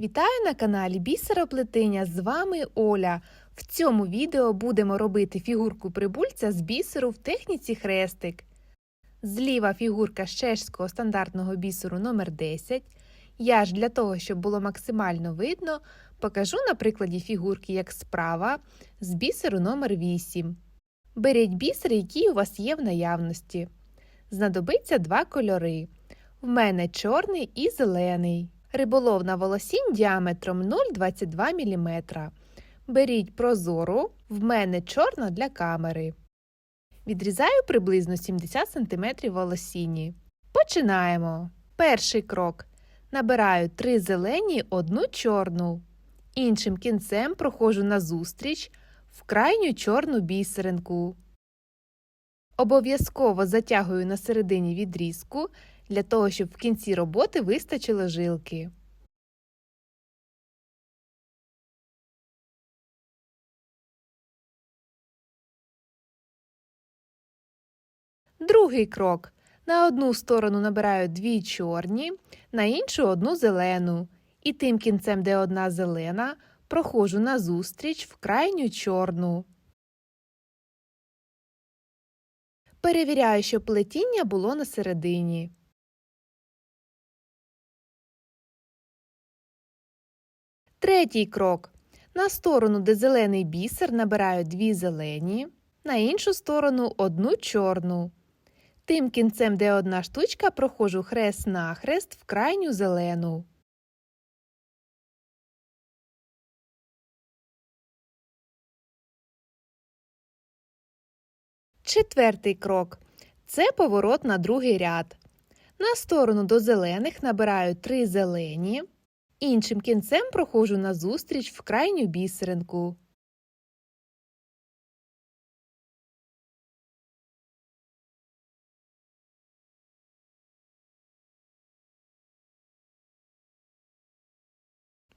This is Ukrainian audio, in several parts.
Вітаю на каналі Бісероплетення. З вами Оля. В цьому відео будемо робити фігурку прибульця з бісеру в техніці хрестик. Зліва фігурка з чешського стандартного бісеру номер 10 Я ж для того, щоб було максимально видно, покажу на прикладі фігурки, як справа, з бісеру номер 8 Беріть бісер, який у вас є в наявності. Знадобиться два кольори. В мене чорний і зелений. Риболовна волосінь діаметром 0,22 мм. Беріть прозору, в мене чорна для камери. Відрізаю приблизно 70 см волосіні. Починаємо. Перший крок. Набираю 3 зелені, одну чорну. Іншим кінцем проходжу назустріч в крайню чорну бісеринку. Обов'язково затягую на середині відрізку для того, щоб в кінці роботи вистачило жилки. Другий крок. На одну сторону набираю дві чорні, на іншу одну зелену. І тим кінцем, де одна зелена, проходжу назустріч в крайню чорну. Перевіряю, щоб плетіння було на середині. Третій крок. На сторону, де зелений бісер, набираю дві зелені, на іншу сторону одну чорну. Тим кінцем, де одна штучка, проходжу хрест-нахрест в крайню зелену. Четвертий крок. Це поворот на другий ряд. На сторону до зелених набираю три зелені. Іншим кінцем проходжу назустріч в крайню бісеринку.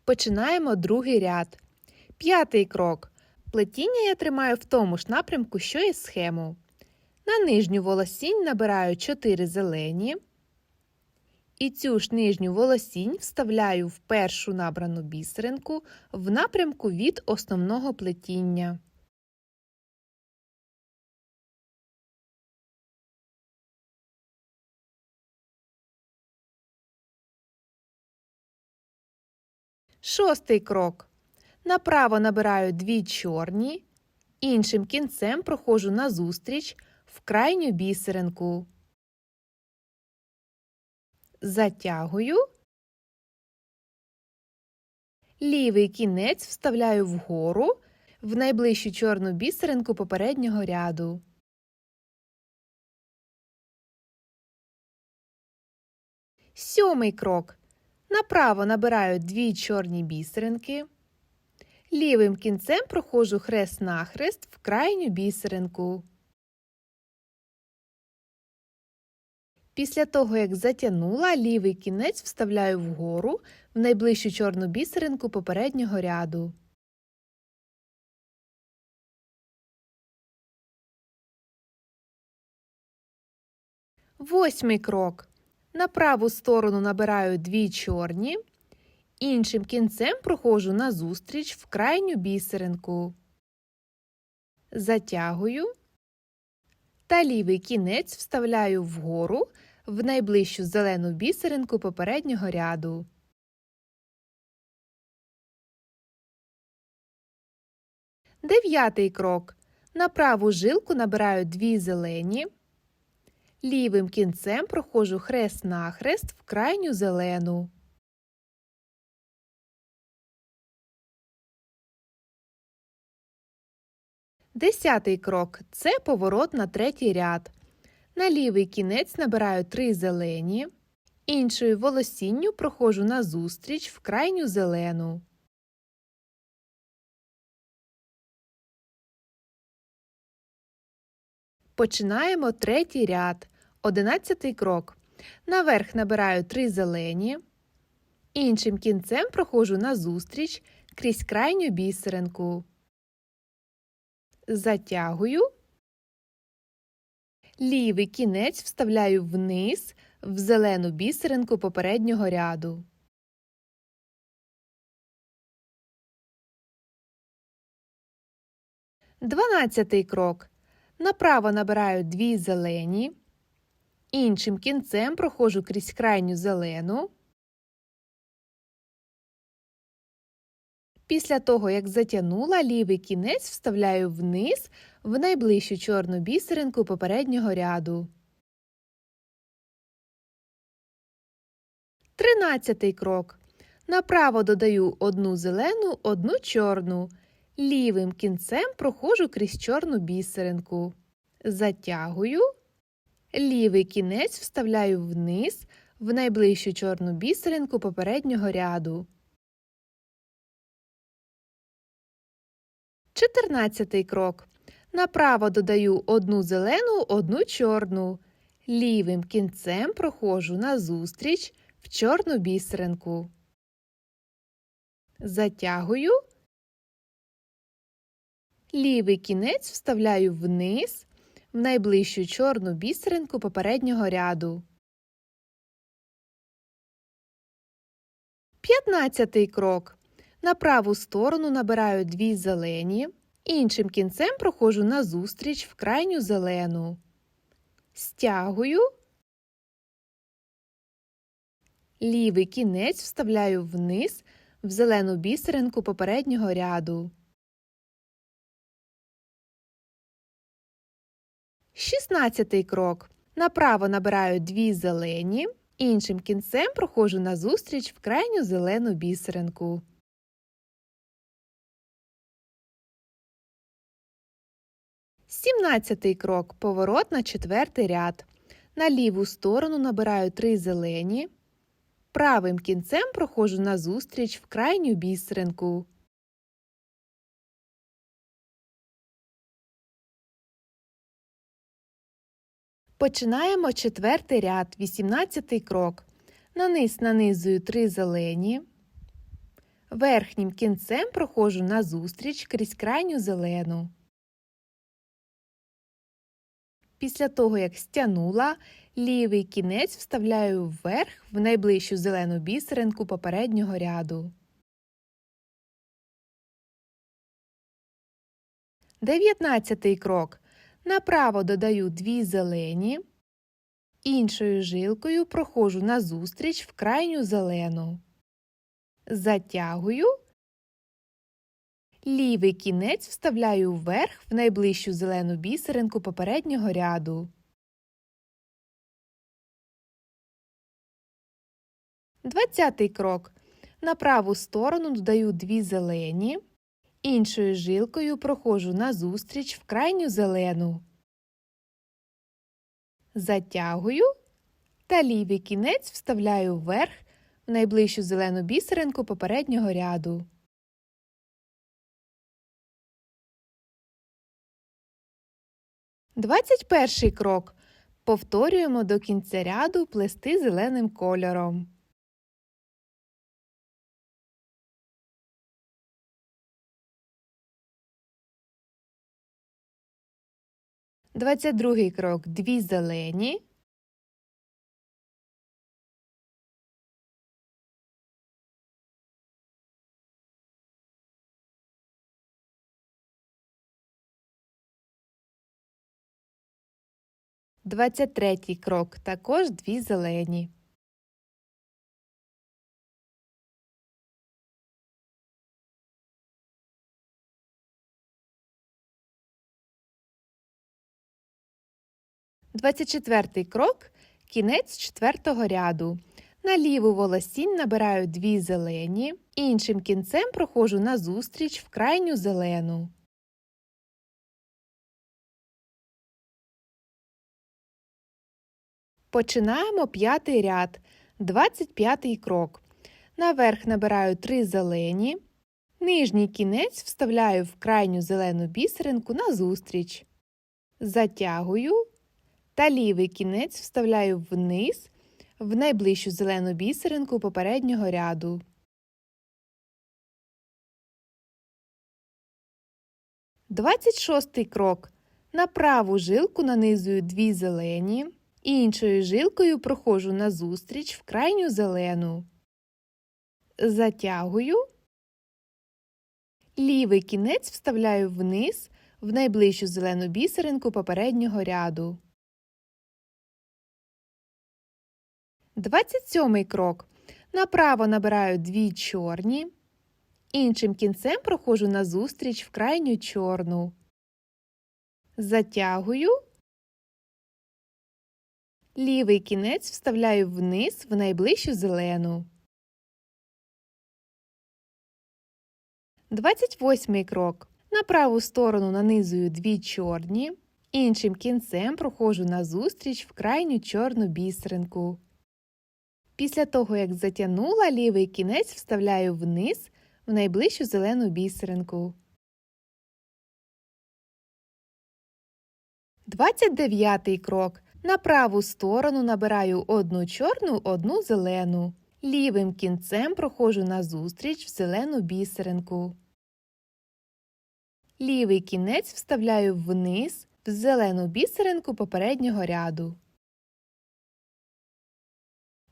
Починаємо другий ряд. П'ятий крок. Плетіння я тримаю в тому ж напрямку, що і схему. На нижню волосінь набираю 4 зелені. І цю ж нижню волосінь вставляю в першу набрану бісеринку в напрямку від основного плетіння. Шостий крок. Направо набираю дві чорні, іншим кінцем проходжу назустріч в крайню бісеринку затягую, лівий кінець вставляю вгору в найближчу чорну бісеринку попереднього ряду. Сьомий крок. Направо набираю дві чорні бісеринки. Лівим кінцем проходжу хрест-нахрест в крайню бісеринку. Після того, як затягнула, лівий кінець вставляю вгору в найближчу чорну бісеринку попереднього ряду. Восьмий крок. На праву сторону набираю дві чорні, іншим кінцем проходжу назустріч в крайню бісеринку. Затягую та лівий кінець вставляю вгору в найближчу зелену бісеринку попереднього ряду. Дев'ятий крок. На праву жилку набираю дві зелені. Лівим кінцем проходжу хрест-нахрест в крайню зелену. Десятий крок це поворот на третій ряд. На лівий кінець набираю три зелені, іншою волосінню проходжу назустріч в крайню зелену. Починаємо третій ряд. Одинадцятий крок. Наверх набираю три зелені, іншим кінцем проходжу назустріч крізь крайню бісеринку затягую, лівий кінець вставляю вниз в зелену бісеринку попереднього ряду. Дванадцятий крок. Направо набираю дві зелені. Іншим кінцем проходжу крізь крайню зелену. Після того, як затягнула, лівий кінець вставляю вниз в найближчу чорну бісеринку попереднього ряду. Тринадцятий крок. Направо додаю одну зелену, одну чорну. Лівим кінцем проходжу крізь чорну бісеринку. Затягую. Лівий кінець вставляю вниз в найближчу чорну бісеринку попереднього ряду. Чотирнадцятий крок. Направо додаю одну зелену, одну чорну. Лівим кінцем проходжу назустріч в чорну бісеринку. Затягую. Лівий кінець вставляю вниз в найближчу чорну бісеринку попереднього ряду. П'ятнадцятий крок. На праву сторону набираю дві зелені, іншим кінцем проходжу назустріч в крайню зелену. Стягую. Лівий кінець вставляю вниз в зелену бісеринку попереднього ряду. Шістнадцятий крок. Направо набираю дві зелені, іншим кінцем проходжу назустріч в крайню зелену бісеринку. Сімнадцятий крок. Поворот на четвертий ряд. На ліву сторону набираю три зелені. Правим кінцем проходжу назустріч в крайню бісеринку. Починаємо четвертий ряд, 18 крок. На низ нанизую три зелені. Верхнім кінцем проходжу назустріч крізь крайню зелену. Після того, як стягнула, лівий кінець вставляю вверх в найближчу зелену бісеринку попереднього ряду. Дев'ятнадцятий крок. Направо додаю дві зелені, іншою жилкою проходжу назустріч в крайню зелену. Затягую. Лівий кінець вставляю вверх в найближчу зелену бісеринку попереднього ряду. Двадцятий крок. На праву сторону додаю дві зелені. Іншою жилкою проходжу назустріч в крайню зелену. Затягую та лівий кінець вставляю вверх в найближчу зелену бісеринку попереднього ряду. Двадцять перший крок. Повторюємо до кінця ряду плести зеленим кольором. Двадцять другий крок дві зелені. Двадцять третій крок також дві зелені. Двадцять четвертий крок кінець четвертого ряду. На ліву волосінь набираю дві зелені, іншим кінцем проходжу назустріч в крайню зелену. Починаємо п'ятий ряд, 25 крок. Наверх набираю 3 зелені. Нижній кінець вставляю в крайню зелену бісеринку назустріч. Затягую та лівий кінець вставляю вниз в найближчу зелену бісеринку попереднього ряду. Двадцять шостий крок. На праву жилку нанизую дві зелені. Іншою жилкою проходжу назустріч в крайню зелену. Затягую. Лівий кінець вставляю вниз в найближчу зелену бісеринку попереднього ряду. 27 крок. Направо набираю дві чорні. Іншим кінцем проходжу назустріч в крайню чорну. Затягую. Лівий кінець вставляю вниз в найближчу зелену. 28 крок. На праву сторону нанизую дві чорні. Іншим кінцем проходжу назустріч в крайню чорну бісеринку. Після того, як затягнула, лівий кінець вставляю вниз в найближчу зелену бісеринку. 29 крок. На праву сторону набираю одну чорну, одну зелену. Лівим кінцем проходжу назустріч в зелену бісеринку. Лівий кінець вставляю вниз в зелену бісеринку попереднього ряду.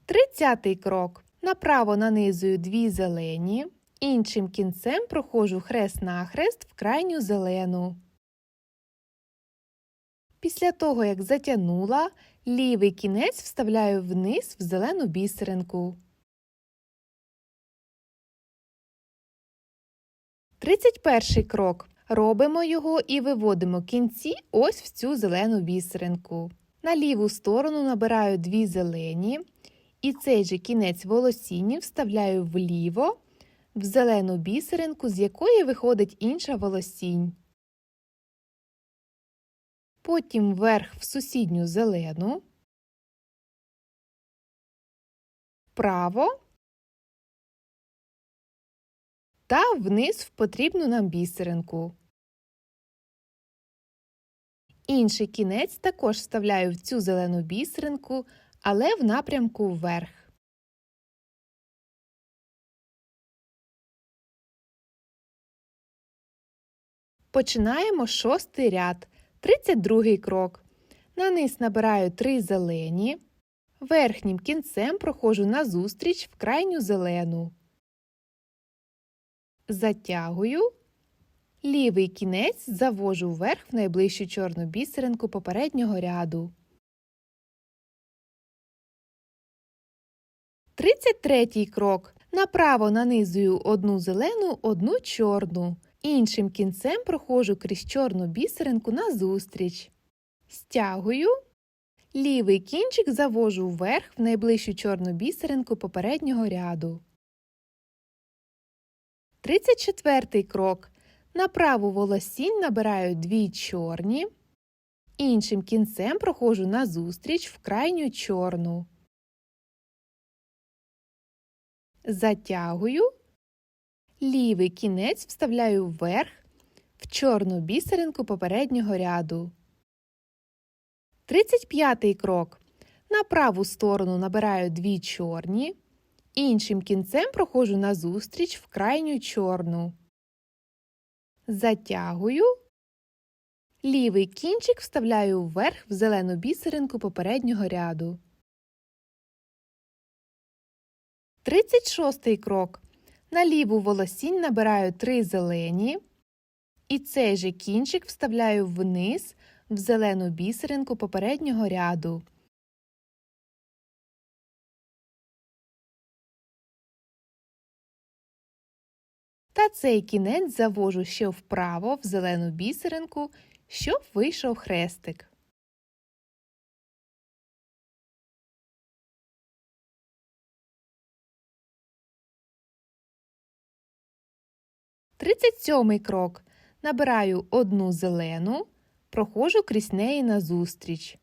30 крок. Направо нанизую дві зелені. Іншим кінцем проходжу хрест-нахрест в крайню зелену. Після того, як затягнула, лівий кінець вставляю вниз в зелену бісеринку. 31 крок. Робимо його і виводимо кінці ось в цю зелену бісеринку. На ліву сторону набираю дві зелені, і цей же кінець волосіння вставляю вліво, в зелену бісеринку, з якої виходить інша волосінь. Потім вверх в сусідню зелену, вправо та вниз в потрібну нам бісеринку. Інший кінець також вставляю в цю зелену бісеринку, але в напрямку вверх. Починаємо шостий ряд, 32 крок. На низ набираю 3 зелені. Верхнім кінцем проходжу назустріч в крайню зелену. Затягую. Лівий кінець завожу вверх в найближчу чорну бісеринку попереднього ряду. 33 крок. Направо нанизую одну зелену, одну чорну. Іншим кінцем проходжу крізь чорну бісеринку назустріч. Стягую. Лівий кінчик завожу вверх в найближчу чорну бісеринку попереднього ряду. 34 крок. На праву волосінь набираю дві чорні. Іншим кінцем проходжу назустріч в крайню чорну. Затягую. Лівий кінець вставляю вверх в чорну бісеринку попереднього ряду. 35 крок. На праву сторону набираю дві чорні. Іншим кінцем проходжу назустріч в крайню чорну. Затягую. Лівий кінчик вставляю вверх в зелену бісеринку попереднього ряду. 36 крок. На ліву волосінь набираю 3 зелені. І цей же кінчик вставляю вниз в зелену бісеринку попереднього ряду. Та цей кінець завожу ще вправо в зелену бісеринку, щоб вийшов хрестик. Тридцять сьомий крок. Набираю одну зелену, проходжу крізь неї назустріч.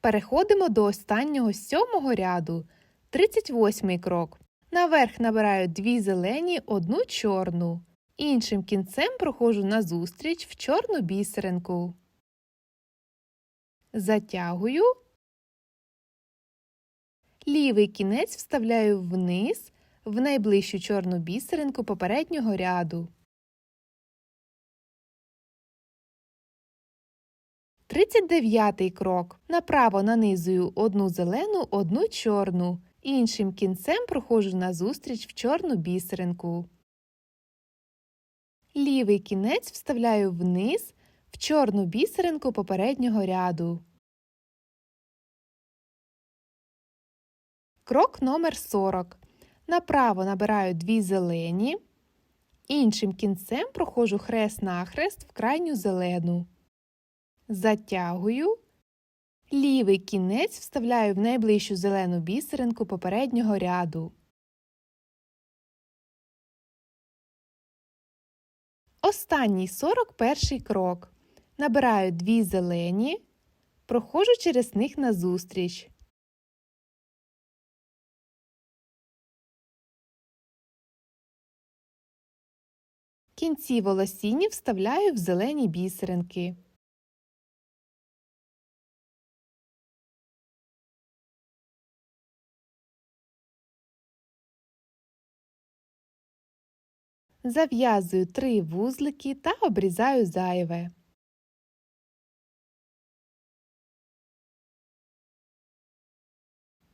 Переходимо до останнього сьомого ряду. 38 крок. Наверх набираю дві зелені, одну чорну. Іншим кінцем проходжу назустріч в чорну бісеринку. Затягую. Лівий кінець вставляю вниз в найближчу чорну бісеринку попереднього ряду. 39 крок. Направо нанизую одну зелену, одну чорну. Іншим кінцем проходжу назустріч в чорну бісеринку. Лівий кінець вставляю вниз в чорну бісеринку попереднього ряду. Крок номер 40. Направо набираю дві зелені. Іншим кінцем проходжу хрест-нахрест в крайню зелену. Затягую. Лівий кінець вставляю в найближчу зелену бісеринку попереднього ряду. Останній 41 крок. Набираю дві зелені, проходжу через них назустріч. Кінці волосіння вставляю в зелені бісеринки. Зав'язую три вузлики та обрізаю зайве.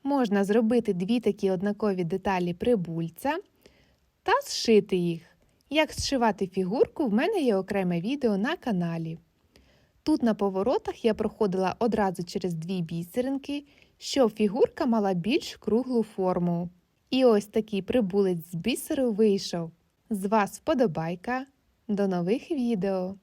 Можна зробити дві такі однакові деталі прибульця та зшити їх. Як зшивати фігурку, в мене є окреме відео на каналі. Тут на поворотах я проходила одразу через дві бісеринки, щоб фігурка мала більш круглу форму. І ось такий прибулець з бісеру вийшов. З вас вподобайка. До нових відео!